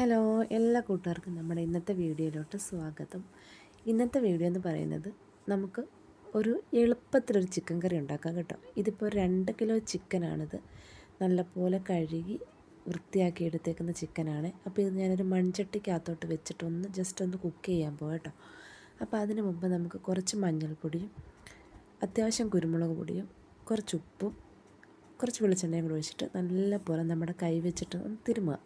Hello എല്ലാ കൂട്ടുകാർക്കും നമ്മുടെ ഇന്നത്തെ വീഡിയോയിലോട്ട് സ്വാഗതം. ഇന്നത്തെ വീഡിയോ എന്ന് പറയുന്നത് നമുക്ക് ഒരു എളുപ്പത്തിലൊരു ചിക്കൻ കറി ഉണ്ടാക്കാം കേട്ടോ. ഇതിപ്പോൾ രണ്ട് കിലോ ചിക്കനാണിത്. നല്ലപോലെ കഴുകി വൃത്തിയാക്കി എടുത്തേക്കുന്ന ചിക്കനാണ്. അപ്പോൾ ഇത് ഞാനൊരു മൺചട്ടിക്കകത്തോട്ട് വെച്ചിട്ട് ഒന്ന് ജസ്റ്റ് ഒന്ന് കുക്ക് ചെയ്യാൻ പോകാം കേട്ടോ. അപ്പോൾ അതിന് മുമ്പ് നമുക്ക് കുറച്ച് മഞ്ഞൾപ്പൊടിയും അത്യാവശ്യം കുരുമുളക് പൊടിയും കുറച്ച് ഉപ്പും കുറച്ച് വെളിച്ചെണ്ണയും കൂടി ഒഴിച്ചിട്ട് നല്ലപോലെ നമ്മുടെ കൈ വെച്ചിട്ട് ഒന്ന് തിരുമുക.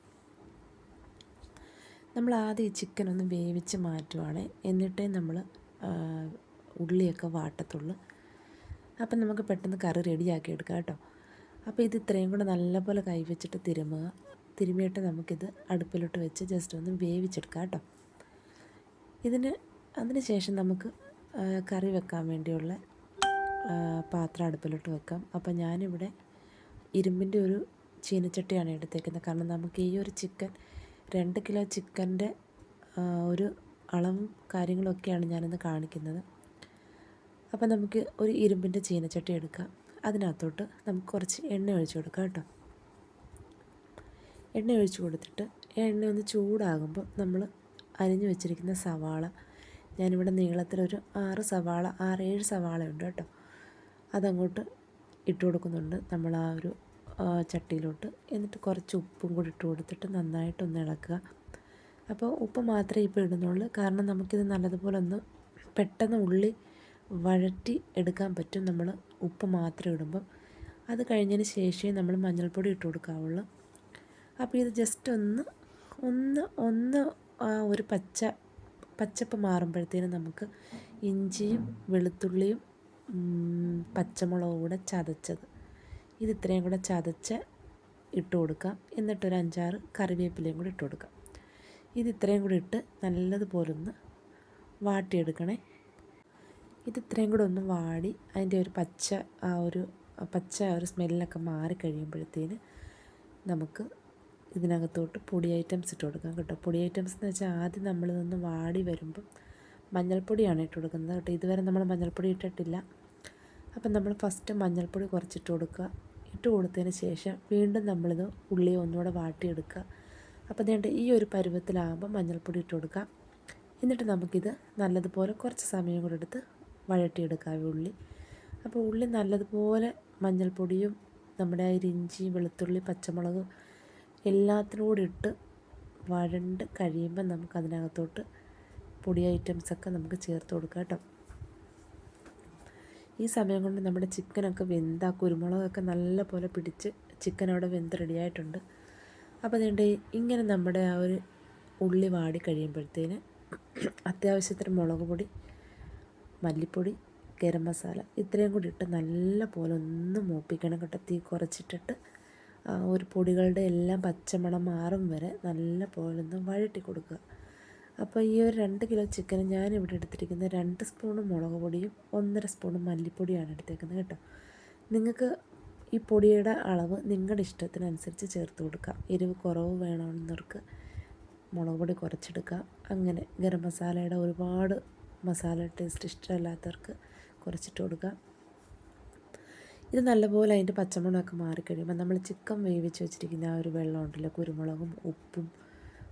നമ്മൾ ആദ്യം ഈ ചിക്കൻ ഒന്ന് വേവിച്ച് മാറ്റുവാണ്. എന്നിട്ടേ നമ്മൾ ഉള്ളിയൊക്കെ വാട്ടത്തുള്ളൂ. അപ്പം നമുക്ക് പെട്ടെന്ന് കറി റെഡിയാക്കി എടുക്കാം കേട്ടോ. അപ്പോൾ ഇത് ഇത്രയും കൂടെ നല്ലപോലെ കൈവച്ചിട്ട് തിരുമുക. തിരുമിയിട്ട് നമുക്കിത് അടുപ്പിലോട്ട് വെച്ച് ജസ്റ്റ് ഒന്ന് വേവിച്ചെടുക്കാം കേട്ടോ. ഇതിന് അതിന് ശേഷം നമുക്ക് കറി വെക്കാൻ വേണ്ടിയുള്ള പാത്രം അടുപ്പിലോട്ട് വെക്കാം. അപ്പോൾ ഞാനിവിടെ ഇരുമ്പിന്റെ ഒരു ചീനച്ചട്ടിയാണ് എടുത്തേക്കുന്നത്. കാരണം നമുക്ക് ഈ ഒരു ചിക്കൻ രണ്ട് കിലോ ചിക്കന്റെ ഒരു അളവും കാര്യങ്ങളൊക്കെയാണ് ഞാനിന്ന് കാണിക്കുന്നത്. അപ്പം നമുക്ക് ഒരു ഇരുമ്പിന്റെ ചീനച്ചട്ടി എടുക്കാം. അതിനകത്തോട്ട് നമുക്ക് കുറച്ച് എണ്ണ ഒഴിച്ച് കൊടുക്കാം കേട്ടോ. എണ്ണ ഒഴിച്ച് കൊടുത്തിട്ട് എണ്ണ ഒന്ന് ചൂടാകുമ്പോൾ നമ്മൾ അരിഞ്ഞു വെച്ചിരിക്കുന്ന സവാള ഞാനിവിടെ നീളത്തിലൊരു ആറ് സവാള ആറേഴ് സവാള ഉണ്ട് കേട്ടോ. അതങ്ങോട്ട് ഇട്ട് കൊടുക്കുന്നുണ്ട്. നമ്മൾ ആ ഒരു ചട്ടിയിലോട്ട് എന്നിട്ട് കുറച്ച് ഉപ്പും കൂടി ഇട്ട് കൊടുത്തിട്ട് നന്നായിട്ടൊന്ന് ഇളക്കുക. അപ്പോൾ ഉപ്പ് മാത്രമേ ഇപ്പോൾ ഇടുന്നുള്ളൂ. കാരണം നമുക്കിത് നല്ലതുപോലെ ഒന്ന് പെട്ടെന്ന് ഉള്ളി വഴറ്റി എടുക്കാൻ പറ്റും. നമ്മൾ ഉപ്പ് മാത്രം ഇടുമ്പം. അത് കഴിഞ്ഞതിന് ശേഷമേ നമ്മൾ മഞ്ഞൾപ്പൊടി ഇട്ട് കൊടുക്കാവുള്ളൂ. അപ്പോൾ ഇത് ജസ്റ്റ് ഒന്ന് ഒന്ന് ഒന്ന് ഒരു പച്ച പച്ചപ്പ് മാറുമ്പോഴത്തേനും നമുക്ക് ഇഞ്ചിയും വെളുത്തുള്ളിയും പച്ചമുളകും കൂടെ ചതച്ചത്. ഇത് ഇത്രയും കൂടെ ചതച്ച് ഇട്ട് കൊടുക്കാം എന്നിട്ടൊരു അഞ്ചാറ് കറിവേപ്പിലയും കൂടി ഇട്ട് കൊടുക്കാം ഇത് ഇത്രയും കൂടി ഇട്ട് നല്ലതുപോലെ ഒന്ന് വാട്ടിയെടുക്കണേ. ഇത് ഇത്രയും കൂടെ ഒന്ന് വാടി അതിന്റെ ഒരു പച്ച ആ ഒരു പച്ച ഒരു സ്മെല്ലൊക്കെ മാറി കഴിയുമ്പോഴത്തേന് നമുക്ക് ഇതിനകത്തോട്ട് പൊടി ഐറ്റംസ് ഇട്ട് കൊടുക്കാം കേട്ടോ. പൊടി ഐറ്റംസ് എന്ന് വെച്ചാൽ ആദ്യം നമ്മളിതൊന്ന് വാടി വരുമ്പം മഞ്ഞൾപ്പൊടിയാണ് ഇട്ട് കൊടുക്കുന്നത് കേട്ടോ. ഇതുവരെ നമ്മൾ മഞ്ഞൾപ്പൊടി ഇട്ടിട്ടില്ല. അപ്പം നമ്മൾ ഫസ്റ്റ് മഞ്ഞൾപ്പൊടി കുറച്ചിട്ട് കൊടുക്കുക. ഇട്ട് കൊടുത്തതിന് ശേഷം വീണ്ടും നമ്മളിത് ഉള്ളി ഒന്നുകൂടെ വാട്ടിയെടുക്കുക. അപ്പോൾ അതുകൊണ്ട് ഈ ഒരു പരുവത്തിലാകുമ്പോൾ മഞ്ഞൾപ്പൊടി ഇട്ട് കൊടുക്കാം എന്നിട്ട് നമുക്കിത് നല്ലതുപോലെ കുറച്ച് സമയം കൂടെ എടുത്ത് വഴട്ടിയെടുക്കാം ഉള്ളി. അപ്പോൾ ഉള്ളി നല്ലതുപോലെ മഞ്ഞൾപ്പൊടിയും നമ്മുടെ ആ ഇഞ്ചി വെളുത്തുള്ളി പച്ചമുളകും എല്ലാത്തിനും ഇട്ട് വഴണ്ട് കഴിയുമ്പോൾ നമുക്കതിനകത്തോട്ട് പൊടി ഐറ്റംസൊക്കെ നമുക്ക് ചേർത്ത് കൊടുക്കാം കേട്ടോ. ഈ സമയം കൊണ്ട് നമ്മുടെ ചിക്കനൊക്കെ വെന്താ കുരുമുളകൊക്കെ നല്ല പോലെ പിടിച്ച് ചിക്കൻ അവിടെ വെന്ത് റെഡിയായിട്ടുണ്ട്. അപ്പോൾ അതുകൊണ്ട് ഇങ്ങനെ നമ്മുടെ ആ ഒരു ഉള്ളി വാടി കഴിയുമ്പോഴത്തേന് അത്യാവശ്യത്തിന് മുളക് പൊടി മല്ലിപ്പൊടി ഗരം മസാല ഇത്രയും കൂടി ഇട്ട് നല്ല പോലെ ഒന്ന് മൂപ്പിക്കണം കേട്ടോ. തീ കുറച്ചിട്ടിട്ട് ഒരു പൊടികളുടെ എല്ലാം പച്ചമണം മാറും വരെ നല്ല പോലെ ഒന്ന് വഴട്ടി കൊടുക്കുക. അപ്പോൾ ഈ ഒരു രണ്ട് കിലോ ചിക്കന് ഞാനിവിടെ എടുത്തിരിക്കുന്നത് രണ്ട് സ്പൂണ് മുളക് പൊടിയും ഒന്നര സ്പൂണ് മല്ലിപ്പൊടിയാണ് എടുത്തേക്കുന്നത് കേട്ടോ. നിങ്ങൾക്ക് ഈ പൊടിയുടെ അളവ് നിങ്ങളുടെ ഇഷ്ടത്തിനനുസരിച്ച് ചേർത്ത് കൊടുക്കാം എരിവ് കുറവ് വേണമെന്നവർക്ക് മുളക് പൊടി കുറച്ചെടുക്കുക. അങ്ങനെ ഗരം മസാലയുടെ ഒരുപാട് മസാല ടേസ്റ്റ് ഇഷ്ടമല്ലാത്തവർക്ക് കുറച്ചിട്ട് കൊടുക്കുക. ഇത് നല്ലപോലെ അതിന്റെ പച്ചമുളകൊക്കെ മാറിക്കഴിയുമ്പോൾ നമ്മൾ ചിക്കൻ വേവിച്ച് വെച്ചിരിക്കുന്ന ആ ഒരു വെള്ളം ഉണ്ടല്ലോ കുരുമുളകും ഉപ്പും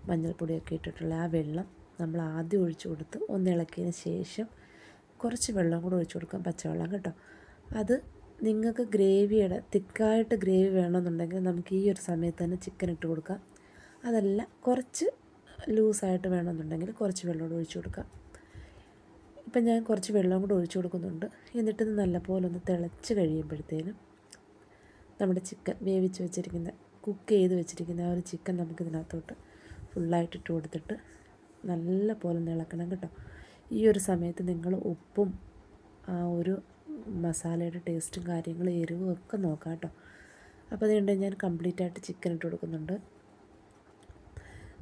മഞ്ഞൾപ്പൊടിയൊക്കെ ഇട്ടിട്ടുള്ള ആ വെള്ളം നമ്മൾ ആദ്യം ഒഴിച്ചു കൊടുത്ത് ഒന്ന് ഇളക്കിയതിന് ശേഷം കുറച്ച് വെള്ളം കൂടെ ഒഴിച്ചു കൊടുക്കാം പച്ചവെള്ളം കേട്ടോ. അത് നിങ്ങൾക്ക് ഗ്രേവിയുടെ തിക്കായിട്ട് ഗ്രേവി വേണമെന്നുണ്ടെങ്കിൽ നമുക്ക് ഈ ഒരു സമയത്ത് തന്നെ ചിക്കൻ ഇട്ട് കൊടുക്കാം. അതല്ല കുറച്ച് ലൂസായിട്ട് വേണമെന്നുണ്ടെങ്കിൽ കുറച്ച് വെള്ളം കൂടെ ഒഴിച്ചു കൊടുക്കാം. ഇപ്പം ഞാൻ കുറച്ച് വെള്ളം കൂടെ ഒഴിച്ചു കൊടുക്കുന്നുണ്ട്. എന്നിട്ട് നല്ലപോലെ ഒന്ന് തിളച്ച് കഴിയുമ്പോഴത്തേനും നമ്മുടെ ചിക്കൻ വേവിച്ച് വെച്ചിരിക്കുന്ന കുക്ക് ചെയ്ത് വെച്ചിരിക്കുന്ന ആ ഒരു ചിക്കൻ നമുക്കിതിനകത്തോട്ട് ഫുള്ളായിട്ട് ഇട്ട് കൊടുത്തിട്ട് നല്ല പോലെ ഇളക്കണം കേട്ടോ. ഈ ഒരു സമയത്ത് നിങ്ങൾ ഉപ്പും ആ ഒരു മസാലയുടെ ടേസ്റ്റും കാര്യങ്ങളും എരിവും ഒക്കെ നോക്കാം കേട്ടോ. അപ്പോൾ അതുകൊണ്ട് ഞാൻ കംപ്ലീറ്റ് ആയിട്ട് ചിക്കൻ ഇട്ട് കൊടുക്കുന്നുണ്ട്.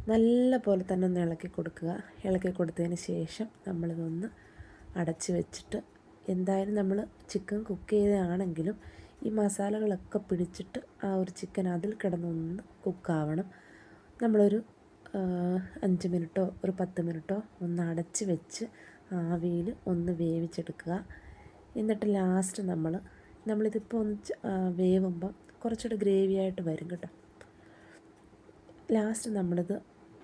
നല്ല പോലെ തന്നെ ഒന്ന് ഇളക്കി കൊടുക്കുക. ഇളക്കി കൊടുത്തതിന് ശേഷം നമ്മളിതൊന്ന് അടച്ച് വെച്ചിട്ട് എന്തായാലും നമ്മൾ ചിക്കൻ കുക്ക് ചെയ്തതാണെങ്കിലും ഈ മസാലകളൊക്കെ പിടിച്ചിട്ട് ആ ഒരു ചിക്കൻ അതിൽ കിടന്നൊന്ന് കുക്കാവണം നമ്മളൊരു അഞ്ച് മിനിറ്റോ ഒരു പത്ത് മിനിറ്റോ ഒന്ന് അടച്ച് വെച്ച് ആവിയിൽ ഒന്ന് വേവിച്ചെടുക്കുക. എന്നിട്ട് ലാസ്റ്റ് നമ്മൾ നമ്മളിതിപ്പോൾ ഒന്ന് വേവുമ്പം കുറച്ചുകൂടെ ഗ്രേവി ആയിട്ട് വരും കേട്ടോ. ലാസ്റ്റ് നമ്മളിത്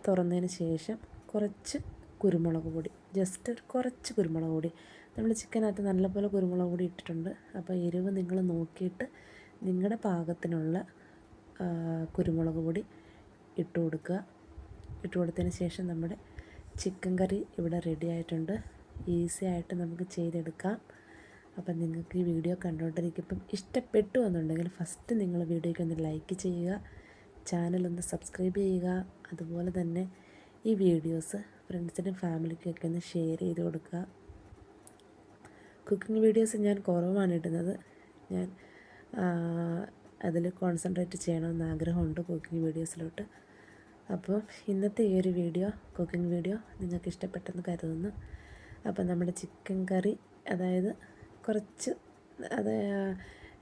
തുറന്നതിന് ശേഷം കുറച്ച് കുരുമുളക് പൊടി ജസ്റ്റ് കുറച്ച് കുരുമുളക് പൊടി. നമ്മൾ ചിക്കനകത്ത് നല്ലപോലെ കുരുമുളക് പൊടി ഇട്ടിട്ടുണ്ട്. അപ്പോൾ എരിവ് നിങ്ങൾ നോക്കിയിട്ട് നിങ്ങളുടെ പാകത്തിനുള്ള കുരുമുളക് പൊടി ഇട്ട് കൊടുക്കുക. ഇട്ട് കൊടുത്തതിന് ശേഷം നമ്മുടെ ചിക്കൻ കറി ഇവിടെ റെഡി ആയിട്ടുണ്ട്. ഈസി ആയിട്ട് നമുക്ക് ചെയ്തെടുക്കാം. അപ്പം നിങ്ങൾക്ക് ഈ വീഡിയോ കണ്ടുകൊണ്ടിരിക്കുമ്പം ഇഷ്ടപ്പെട്ടു എന്നുണ്ടെങ്കിൽ ഫസ്റ്റ് നിങ്ങൾ വീഡിയോയ്ക്ക് ഒന്ന് ലൈക്ക് ചെയ്യുക ചാനലൊന്ന് സബ്സ്ക്രൈബ് ചെയ്യുക അതുപോലെ തന്നെ ഈ വീഡിയോസ് ഫ്രണ്ട്സിനും ഫാമിലിക്കൊക്കെ ഒന്ന് ഷെയർ ചെയ്ത് കൊടുക്കുക. കുക്കിംഗ് വീഡിയോസ് ഞാൻ കുറവാണ് ഇടുന്നത്. ഞാൻ അതിൽ കോൺസെൻട്രേറ്റ് ചെയ്യണമെന്ന് ആഗ്രഹമുണ്ട് കുക്കിംഗ് വീഡിയോസിലോട്ട് അപ്പോൾ ഇന്നത്തെ ഈ ഒരു വീഡിയോ കുക്കിംഗ് വീഡിയോ നിങ്ങൾക്ക് ഇഷ്ടപ്പെട്ടെന്ന് കരുതുന്നു. അപ്പോൾ നമ്മുടെ ചിക്കൻ കറി അതായത് കുറച്ച് അത്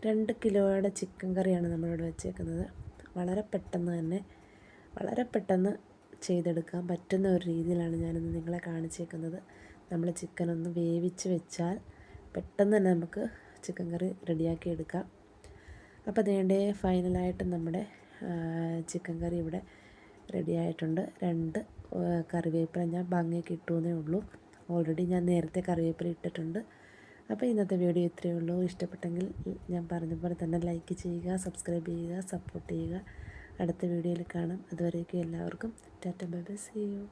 രണ്ട് കിലോയുടെ ചിക്കൻ കറിയാണ് നമ്മളിവിടെ വെച്ചേക്കുന്നത്. വളരെ പെട്ടെന്ന് തന്നെ വളരെ പെട്ടെന്ന് ചെയ്തെടുക്കാൻ പറ്റുന്ന ഒരു രീതിയിലാണ് ഞാനിന്ന് നിങ്ങളെ കാണിച്ചേക്കുന്നത്. നമ്മൾ ചിക്കൻ ഒന്ന് വേവിച്ച് വെച്ചാൽ പെട്ടെന്ന് തന്നെ നമുക്ക് ചിക്കൻ കറി റെഡിയാക്കി എടുക്കാം. അപ്പോൾ അതേണ്ടേ ഫൈനലായിട്ട് നമ്മുടെ ചിക്കൻ കറി ഇവിടെ റെഡി ആയിട്ടുണ്ട് രണ്ട് കറിവേപ്പില ഞാൻ ഭംഗിയൊക്കെ ഇട്ടുവെന്നേ ഉള്ളൂ. ഓൾറെഡി ഞാൻ നേരത്തെ കറിവേപ്പില ഇട്ടിട്ടുണ്ട്. അപ്പോൾ ഇന്നത്തെ വീഡിയോ ഇത്രയേ ഉള്ളൂ. ഇഷ്ടപ്പെട്ടെങ്കിൽ ഞാൻ പറഞ്ഞ പോലെ തന്നെ ലൈക്ക് ചെയ്യുക സബ്സ്ക്രൈബ് ചെയ്യുക സപ്പോർട്ട് ചെയ്യുക. അടുത്ത വീഡിയോയിൽ കാണാം. അതുവരേക്കും എല്ലാവർക്കും tata bye bye see you